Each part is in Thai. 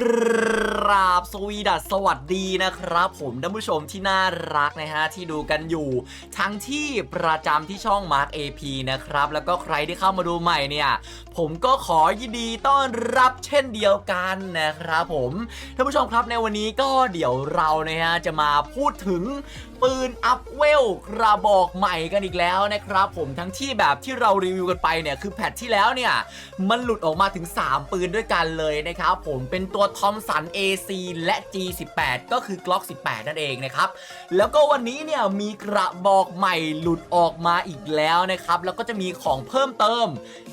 กราบสวีดัสสวัสดีนะครับ ผมท่านผู้ชมที่น่ารักนะฮะที่ดูกันอยู่ ทั้งที่ประจำที่ช่อง Mark AP นะครับ แล้วก็ใครที่เข้ามาดูใหม่เนี่ย ผมก็ขอยินดีต้อนรับเช่นเดียวกันนะครับผมท่านผู้ชมครับในวันนี้ก็เดี๋ยวเรานะฮะจะมาพูดถึง ปืนอัพเวลกระบอกใหม่กันอีกแล้วนะครับ ผมทั้งที่แบบที่เรารีวิวกันไปเนี่ยคือแพทที่แล้วเนี่ย มันหลุดออกมาถึง 3 ปืนด้วยกันเลยนะครับ ผมเป็นตัวทอมสัน AC และ G18 ก็คือ Glock 18 นั่นเองนะครับ แล้วก็วันนี้เนี่ยมีกระบอกใหม่หลุดออกมาอีกแล้วนะครับ แล้วก็จะมีของเพิ่มเติม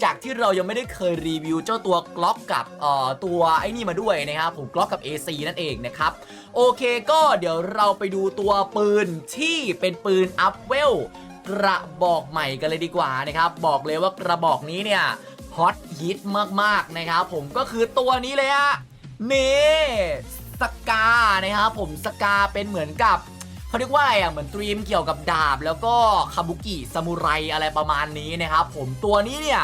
จากที่เรายังไม่ได้เคยรีวิวเจ้าตัว Glock กับเอ่อตัวไอ้นี่มาด้วยนะครับผม Glock กับ AC นั่นเองนะครับโอเคก็เดี๋ยวเราไปดูตัวปืนที่เป็นปืนอัพเวลกระบอกใหม่กันเลยดีกว่านะครับ บอกเลยว่ากระบอกนี้เนี่ยฮอตฮิตมากๆนะครับผมก็คือตัวนี้เลยอะนี่สกานะครับผมสกาเป็นเหมือนกับเขาเรียกว่าอะไรอะเหมือนตรีมเกี่ยวกับดาบ แล้วก็คาบุกิซามูไรอะไรประมาณนี้นะครับผมตัวนี้เนี่ย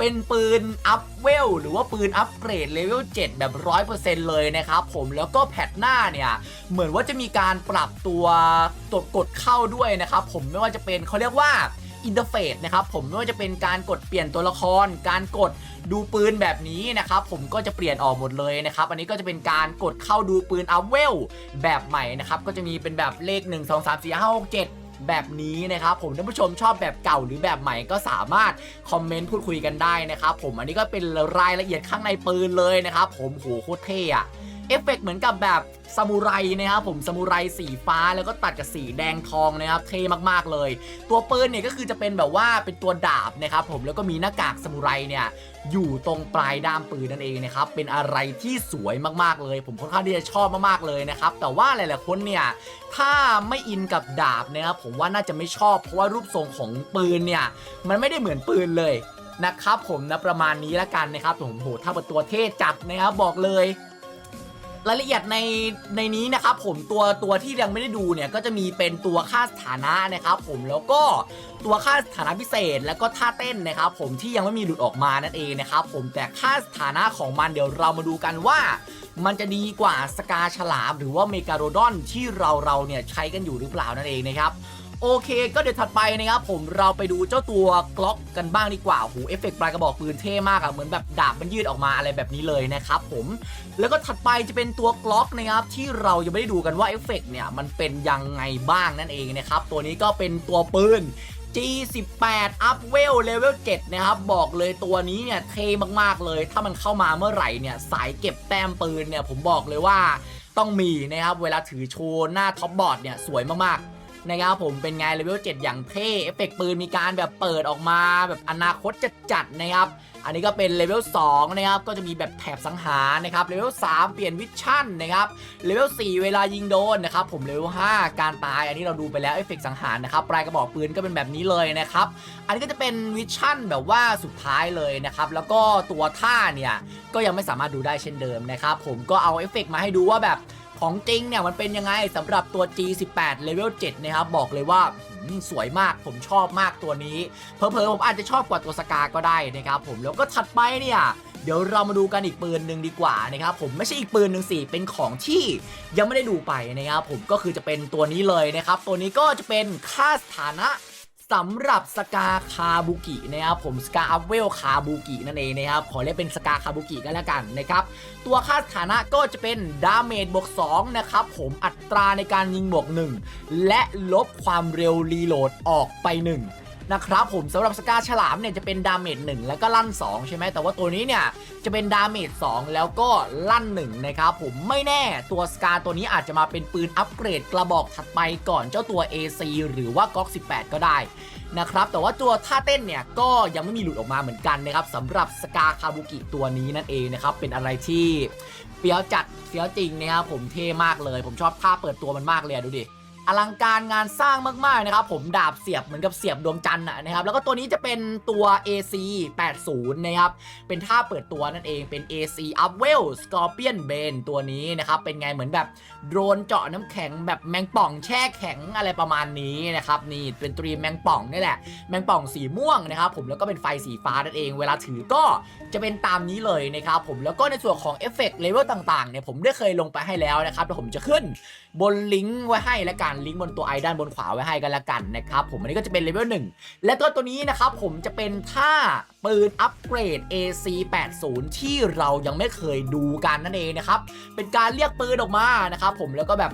เป็นปืนอัพเวลหรือว่าปืนอัพเกรดเลเวล7แบบ 100%เลยนะครับผมแล้วก็แพทหน้าเนี่ยเหมือนว่าจะมีการปรับตัวตัวกดเข้าด้วยนะครับผมไม่ว่าจะเป็นเขาเรียกว่าอินเทอร์เฟซนะครับผมไม่ว่าจะเป็นการกดเปลี่ยนตัวละคร การกดดูปืนแบบนี้นะครับผมก็จะเปลี่ยนออกหมดเลยนะครับอันนี้ก็จะเป็นการกดเข้าดูปืนอัพเวลแบบใหม่นะครับก็จะมีเป็นแบบเลข 1 2 3 4 5 6 7 แบบนี้นะครับผมท่านผู้ชมชอบแบบเก่าหรือแบบใหม่ก็สามารถคอมเมนต์พูดคุยกันได้นะครับผมอันนี้ก็เป็นรายละเอียดข้างในปืนเลยนะครับผมโหโคตรเท่อะ เอฟเฟกต์เหมือนกับแบบซามูไรนะครับผมซามูไรสีฟ้าแล้วก็ตัดกับสีแดงทองนะครับเท่มากๆเลย ตัวปืนเนี่ยก็คือจะเป็นแบบว่าเป็นตัวดาบนะครับผมแล้วก็มีหน้ากากซามูไรเนี่ยอยู่ตรงปลายด้ามปืนนั่นเองนะครับเป็นอะไรที่สวยมากๆเลย ผมค่อนข้างที่จะชอบมากๆเลยนะครับแต่ว่าหลายๆคนเนี่ยถ้าไม่อินกับดาบนะครับผมว่าน่าจะไม่ชอบเพราะว่ารูปทรงของปืนเนี่ยมันไม่ได้เหมือนปืนเลยนะครับผมนะประมาณนี้ละกันนะครับผมโหถ้าเป็นตัวเท่จัดนะครับบอกเลย รายละเอียดในในนี้นะครับผมตัวตัวที่ยังไม่ได้ดูเนี่ยก็จะมีเป็นตัวค่าสถานะนะครับผมแล้วก็ตัวค่าสถานะพิเศษ แล้วก็ท่าเต้นนะครับผมที่ยังไม่มีหลุดออกมานั่นเองนะครับผมแต่ค่าสถานะของมันเดี๋ยวเรามาดูกันว่ามันจะดีกว่าสกาฉลาม หรือว่าเมกาโรดอนที่เราเราเนี่ยใช้กันอยู่หรือเปล่านั่นเองนะครับ โอเค ก็เดี๋ยวถัดไปนะครับผมเราไปดูเจ้าตัวกล็อกกันบ้างดีกว่าหูเอฟเฟกต์ปลายกระบอกปืนเท่มากอะเหมือนแบบดาบมันยืดออกมาอะไรแบบนี้เลยนะครับผมแล้วก็ถัดไปจะเป็นตัวกล็อกนะครับที่เรายังไม่ได้ดูกันว่าเอฟเฟกต์เนี่ยมันเป็นยังไงบ้างนั่นเองนะครับตัวนี้ก็เป็นตัวปืน G18 Up Well Level 7นะครับ บอกเลยตัวนี้เนี่ยเท่มาก ๆ เลย ถ้ามันเข้ามาเมื่อไหร่เนี่ย สายเก็บแต้มปืนเนี่ย ผมบอกเลยว่าต้องมีนะครับ เวลาถือโชว์หน้าท็อปบอร์ดเนี่ย สวยมาก ๆ นะครับผมเป็นไงเลเวล7อย่างเท่เอฟเฟกต์ปืนมีการแบบเปิดออกมาแบบอนาคตจะจัดนะครับ อันนี้ก็เป็นเลเวล2นะครับก็จะมีแบบแถบสังหารนะครับเลเวล3เปลี่ยนวิชั่นนะครับเลเวล4เวลายิงโดนนะครับผมเลเวล5การตายอันนี้เราดูไปแล้วเอฟเฟกต์สังหารนะครับปลายกระบอกปืนก็เป็นแบบนี้เลยนะครับอันนี้ก็จะเป็นวิชั่นแบบว่าสุดท้ายเลยนะครับแล้วก็ตัวท่าเนี่ยก็ยังไม่สามารถดูได้เช่นเดิมนะครับผมก็เอาเอฟเฟกต์มาให้ดูว่าแบบ ของจริงเนี่ยมันเป็นยังไงสำหรับตัว G18 Level 7 นะครับ บอกเลยว่าสวยมากผมชอบมากตัวนี้เผลอๆผมอาจจะชอบกว่าตัวสกาก็ได้นะครับผมแล้วก็ถัดไปเนี่ยเดี๋ยวเรามาดูกันอีกปืนหนึ่งดีกว่านะครับผมไม่ใช่อีกปืนหนึ่งสิเป็นของที่ยังไม่ได้ดูไปนะครับผมก็คือจะเป็นตัวนี้เลยนะครับ ตัวนี้ก็จะเป็นค่าสถานะ สำหรับสกาคาบุกินะครับผมสกาอัพเวลคาบุกินั่นเองนะครับขอเรียกเป็นสกาคาบุกิกันแล้วกันนะครับตัวค่าสถานะก็จะเป็นดาเมจบวก2นะครับผมอัตราในการยิงบวก 1 และลบความเร็วรีโหลดออกไป 1 นะครับผมสำหรับสกาฉลามเนี่ยจะเป็นดาเมจ1แล้วก็ลั่น 2 ใช่ไหมแต่ว่าตัวนี้เนี่ยจะเป็นดาเมจ2แล้วก็ลั่น1นะครับผมไม่แน่ตัวสกาตัวนี้อาจจะมาเป็นปืนอัปเกรดกระบอกถัดไปก่อนเจ้าตัว AC หรือว่าก๊อก18 ก็ได้นะครับแต่ว่าตัวท่าเต้นเนี่ยก็ยังไม่มีหลุดออกมาเหมือนกันนะครับสำหรับสกาคาบุกิตัวนี้นั่นเองนะครับเป็นอะไรที่เฟี้ยวจัดเฟี้ยวจริงนะครับผมเท่มากเลย ผมชอบท่าเปิดตัวมันมากเลยดูดิ อลังการงานสร้างมากๆนะครับผมดาบเสียบเหมือนกับเสียบดวงจันทร์นะครับแล้วก็ตัวนี้จะเป็นตัว AC 80นะครับเป็นท่าเปิดตัวนั่นเองเป็น AC Upwell Scorpion Bane ตัวนี้นะครับเป็นไงเหมือนแบบโดรนเจาะน้ำแข็งแบบแมงป่องแช่แข็งอะไรประมาณนี้นะครับนี่เป็นตรีมแมงป่องนี่แหละแมงป่องสีม่วงนะครับผมแล้วก็เป็นไฟสีฟ้านั่นเอง เวลาถือก็จะเป็นตามนี้เลยนะครับผมแล้วก็ในส่วนของเอฟเฟกต์เลเวลต่างๆเนี่ยผมได้เคยลงไปให้แล้วนะครับแล้วผมจะขึ้นบนลิงก์ไว้ให้และกันลิงก์บนตัวไอด้านบนขวาไว้ให้กันละกันนะครับผมอันนี้ก็จะเป็นเลเวลหนึ่งและตัวตัวนี้นะครับผมจะเป็นท่าปืนอัปเกรด AC 80ที่เรายังไม่เคยดูกันนั่นเองนะครับเป็นการเรียกปืนออกมานะครับผมแล้วก็แบบ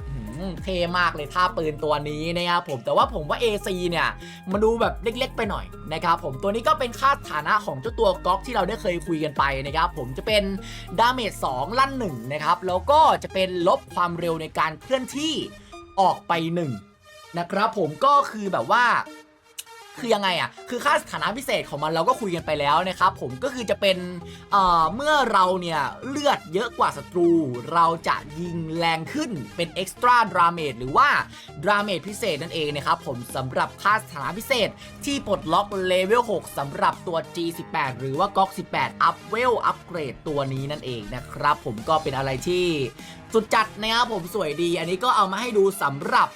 เท่มากเลยท่าปืนตัวนี้นะครับผมแต่ว่าผมว่า AC เนี่ยมันดูแบบเล็กๆ ไปหน่อยนะครับผมตัวนี้ก็เป็นค่าฐานะของเจ้าตัวก๊อกที่เราได้เคยคุยกันไปนะครับผมจะเป็นดาเมจ2ลั่น1นะครับแล้วก็จะเป็นลบความเร็วในการเคลื่อนที่ออกไป 1 นะครับผมก็คือแบบว่า คือยังไงอะคือค่าสถานะพิเศษของมันเราก็คุยกันไปแล้วนะครับผมก็คือจะเป็นเอ่อเมื่อเราเนี่ยเลือดเยอะกว่าศัตรู เราจะยิงแรงขึ้นเป็น extra damage หรือว่า damage พิเศษนั่นเองนะครับผมสำหรับค่าสถานะพิเศษที่ปลดล็อกเลเวล6สำหรับตัว G18 หรือว่า GOG 18 Up w e l Upgrade ตัวนี้นั่นเองนะครับผมก็เป็นอะไรที่สุดจัดนะครับผมสวยดี อันนี้ก็เอามาให้ดูสำหรับ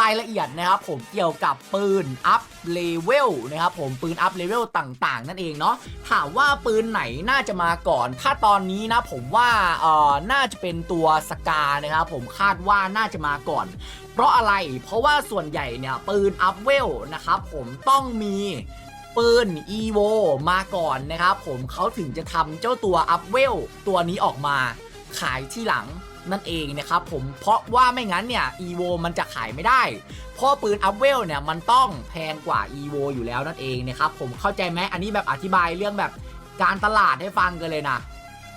รายละเอียดนะครับผมเกี่ยวกับปืนอัพเลเวลนะครับผมปืนอัพเลเวลต่างๆ นั่นเองเนาะถามว่าปืนไหนน่าจะมาก่อน ถ้าตอนนี้นะผมว่าเอ่อน่าจะเป็นตัวสกานะครับผมคาดว่าน่าจะมาก่อน เพราะอะไรเพราะว่าส่วนใหญ่เนี่ยปืนอัพเวลนะครับผมต้องมีปืน EVO มาก่อนนะครับผมเขาถึงจะทำเจ้าตัวอัพเวลตัวนี้ออกมาขายที่หลัง นั่นเองนะครับผมเพราะว่าไม่งั้นเนี่ย EVO มันจะขายไม่ได้เพราะปืนอัพเวลเนี่ยมันต้องแพงกว่า EVO อยู่แล้วนั่นเองนะครับผมเข้าใจไหมอันนี้แบบอธิบายเรื่องแบบการตลาดให้ฟังกันเลยนะ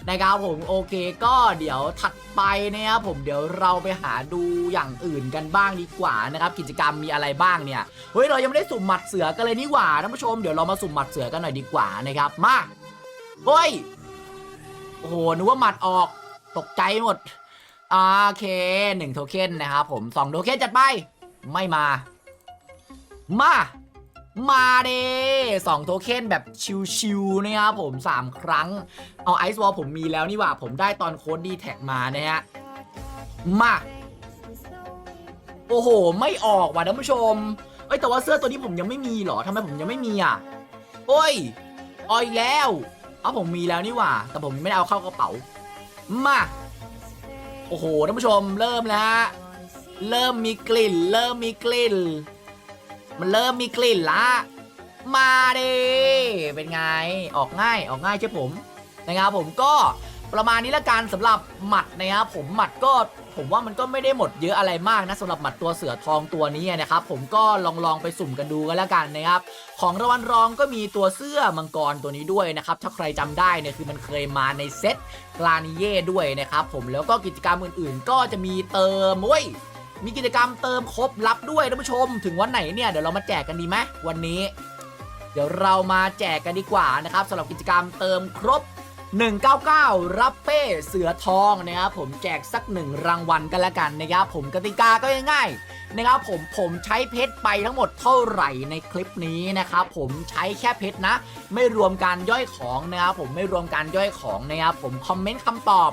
นะครับผมโอเคก็เดี๋ยวถัดไปนะครับผมเดี๋ยวเราไปหาดูอย่างอื่นกันบ้างดีกว่านะครับกิจกรรมมีอะไรบ้างเนี่ยเฮ้ยเรายังไม่ได้สุ่มหมัดเสือกันเลยนี่หว่าท่านผู้ชมเดี๋ยวเรามาสุ่มหมัดเสือกันหน่อยดีกว่านะครับมาเฮ้ยโอ้โหนึกว่าหมัดออกตกใจหมด โอเคหนึ่งโทเค็นนะครับผมสองโทเค็นจัดไป ไม่มา มา มาเด้สองโทเค็นแบบชิวๆนะครับผมสามครั้ง เอาไอซ์วอลผมมีแล้วนี่หว่า ผมได้ตอนโค้ดดีแท็กมานะฮะ มา โอ้โห ไม่ออกว่ะท่านผู้ชม เอ้ยแต่ว่าเสื้อตัวนี้ผมยังไม่มีเหรอทำไมผมยังไม่มีอะ โอ้ยออยแล้ว เอาผมมีแล้วนี่หว่า แต่ผมไม่ได้เอาเข้ากระเป๋า มา โอ้โหท่านผู้ชมเริ่มแล้วฮะเริ่มมีกลิ่น เริ่มมีกลิ่น มันเริ่มมีกลิ่นละ มาดิเป็นไงออกง่ายออกง่ายใช่ผมนะครับผมก็ประมาณนี้ละกันสำหรับหมัดนะครับผมหมัดก็ ผมว่ามันก็ไม่ได้หมดเยอะอะไรมากนะสำหรับหมัดตัวเสือทองตัวนี้นะครับผมก็ลองลองไปสุ่มกันดูกันแล้วกันนะครับของรางวัลรองก็มีตัวเสื้อมังกรตัวนี้ด้วยนะครับถ้าใครจำได้เนี่ยคือมันเคยมาในเซตกลานิเย่ด้วยนะครับผมแล้วก็กิจกรรมอื่นๆ ก็จะมีเติมเว้ยมีกิจกรรมเติมครบลับด้วยท่านผู้ชม ถึงวันไหนเนี่ยเดี๋ยวเรามาแจกกันดีไหมวันนี้ เดี๋ยวเรามาแจกกันดีกว่านะครับสำหรับกิจกรรมเติมครบ 199 รับเป้เสือทองนะครับผมแจกสักหนึ่งรางวัลกันละกันนะครับผมกติกาก็ง่ายๆนะครับผมผมใช้เพชรไปทั้งหมดเท่าไหร่ในคลิปนี้นะครับผมใช้แค่เพชรนะ ไม่รวมการย่อยของนะครับผมไม่รวมการย่อยของนะครับผมคอมเมนต์คำตอบ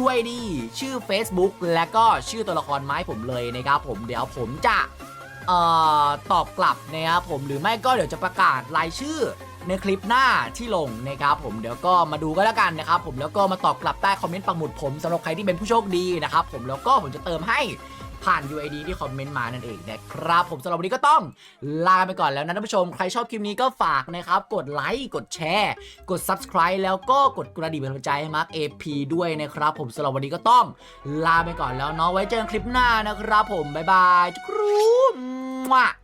UID ชื่อ Facebook และก็ชื่อตัวละครไม้ผมเลยนะครับผมเดี๋ยวผมจะออตอบกลับนะครับผมหรือไม่ก็เดี๋ยวจะประกาศรายชื่อ ในคลิปหน้าที่ลงนะครับผมเดี๋ยวก็มาดูกันแล้วกันนะครับผมแล้วก็มาตอบกลับใต้คอมเมนต์ปักหมุดผมสำหรับใครที่เป็นผู้โชคดีนะครับผมแล้วก็ผมจะเติมให้ผ่าน UID ที่คอมเมนต์มานั่นเองนะครับ ผมสำหรับวันนี้ก็ต้องลาไปก่อนแล้วนะท่านผู้ชม ใครชอบคลิปนี้ก็ฝากนะครับ กดไลค์กดแชร์ กด subscribe แล้วก็กดกระดิ่งเป็นกำลังใจให้มาร์ค AP ด้วยนะครับ ผมสำหรับวันนี้ก็ต้องลาไปก่อนแล้วเนาะไว้เจอกันคลิปหน้านะครับ ผมบ๊ายบายจุ๊กรูมั่